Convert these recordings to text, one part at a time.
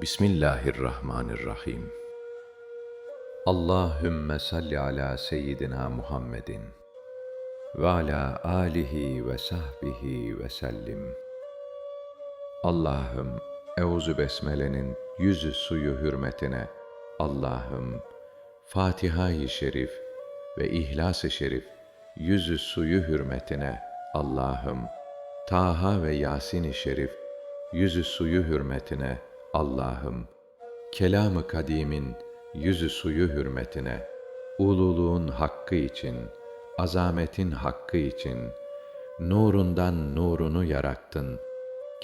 Bismillahirrahmanirrahim. Allahümme salli ala seyyidina Muhammedin ve ala alihi ve sahbihi ve sellim. Allah'ım, Euzu Besmele'nin yüzü suyu hürmetine, Allah'ım, Fatiha-i Şerif ve İhlas-ı Şerif yüzü suyu hürmetine, Allah'ım, Taha ve Yasin-i Şerif yüzü suyu hürmetine, Allah'ım, Kelam-ı Kadim'in yüzü suyu hürmetine, ululuğun hakkı için, azametin hakkı için, nurundan nurunu yarattın,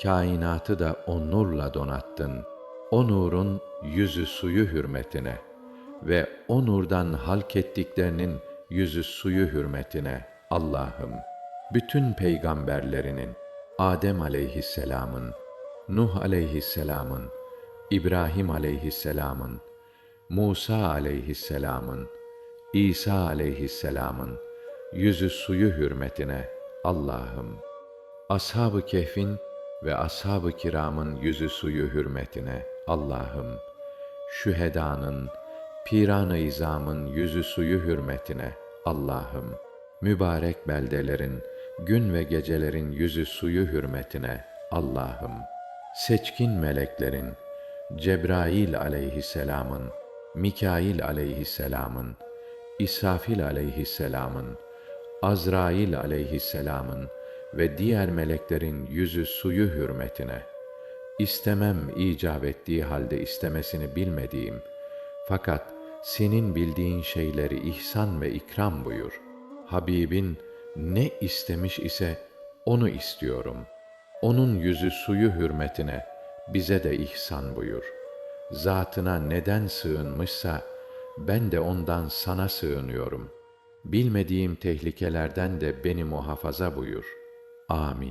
kainatı da o nurla donattın. O nurun yüzü suyu hürmetine ve o nurdan halk ettiklerinin yüzü suyu hürmetine Allah'ım, bütün peygamberlerinin, Adem aleyhisselamın, Nuh aleyhisselamın, İbrahim aleyhisselamın, Musa aleyhisselamın, İsa aleyhisselamın yüzü suyu hürmetine Allah'ım. Ashab-ı Kehf'in ve Ashab-ı Kiram'ın yüzü suyu hürmetine Allah'ım. Şühedanın, piran-ı izamın yüzü suyu hürmetine Allah'ım. Mübarek beldelerin, gün ve gecelerin yüzü suyu hürmetine Allah'ım. Seçkin meleklerin, Cebrail aleyhisselamın, Mikail aleyhisselamın, İsrafil aleyhisselamın, Azrail aleyhisselamın ve diğer meleklerin yüzü suyu hürmetine, istemem icap ettiği halde istemesini bilmediğim, fakat senin bildiğin şeyleri ihsan ve ikram buyur. Habibin ne istemiş ise onu istiyorum. Onun yüzü suyu hürmetine bize de ihsan buyur. Zatına neden sığınmışsa ben de ondan sana sığınıyorum. Bilmediğim tehlikelerden de beni muhafaza buyur. Amin.